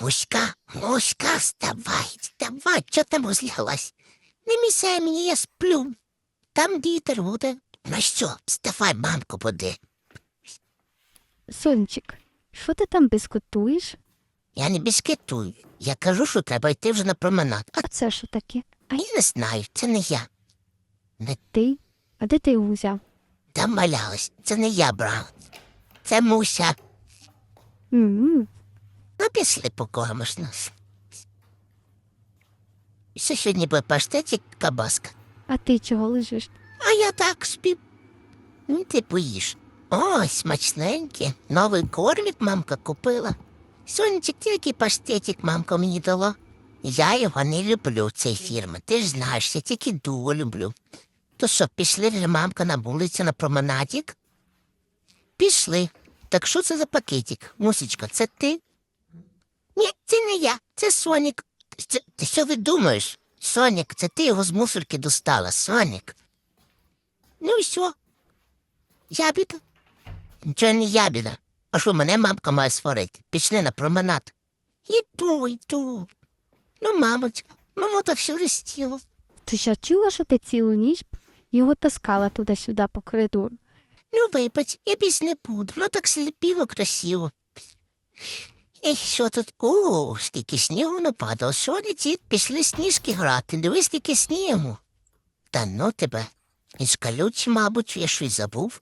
Муська, Муська, вставай, вставай, чого там розляглась? Не місай мені, я сплю. Там вітер буде. Ну що, вставай, мамку буде. Сончик, що ти там бискотуєш? Я не біскетую. Я кажу, що треба йти вже на променад. А А це що таке? я не знаю, це не я. Ти? А де ти його взяв? Там валялась. Це не я брав. Це Муся. м Ну, пішли покормиш нас. Сьогодні буде паштетик кабаска? А ти чого лежиш? А я так собі. Ну, ти поїш. Ой, смачненьке. Новий кормік мамка купила. Сонечек, тільки паштетик мамка мені дала. Я його не люблю, цей фірми. Ти ж знаєш, я тільки дуо люблю. То що, пішли вже мамка на вулицю на променадік? Пішли. Так що це за пакетик? Мусічка, це ти? Ні, це не я, це Сонік. Це, ти що ви думаєш? Сонік, це ти його з мусорки достала, Сонік. Ну і що? Ябіда? Нічого не ябіда. А що мене мамка має сварити? Пішли на променад. Іду, йду. Ну, мамочка, мамо так все ростіло. Ти що чула, що ти цілу ніч його таскала туди-сюди по коридору? Ну, вибач, я більш не буду. Ну так сліпіло красиво. І що тут? О, скільки снігу нападало. Сьогодні ці пішли сніжки грати. Дивись, скільки снігу. Та ну тебе. Із калючі, мабуть, я щось забув.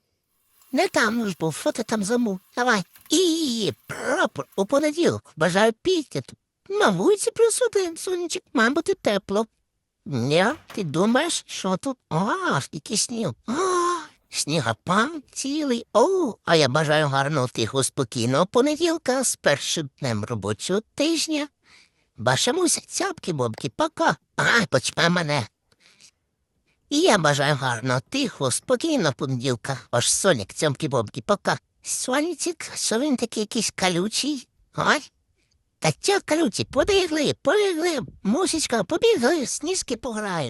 Не там ж був, що ти там забув? Давай. І прапор у понеділок. Бажаю підтяту. На вулиці плюс один, сонечок, мабуть, тепло. Ні, ти думаєш, що тут? О, скільки снів. О, снігопад цілий. О, а я бажаю гарного тихого спокійного понеділка з першим днем робочого тижня. Башемуся, цяпки, бобки, пока. Ай, почпе мене. І я бажаю гарного, тихого, спокійного понеділка. Ваш Сонік, цьомки бобки, пока. Сонічик, що він такий якийсь колючий? Ой. Та чо колючий, побігли, побігли, мусічка, побігли, сніжки пограємо.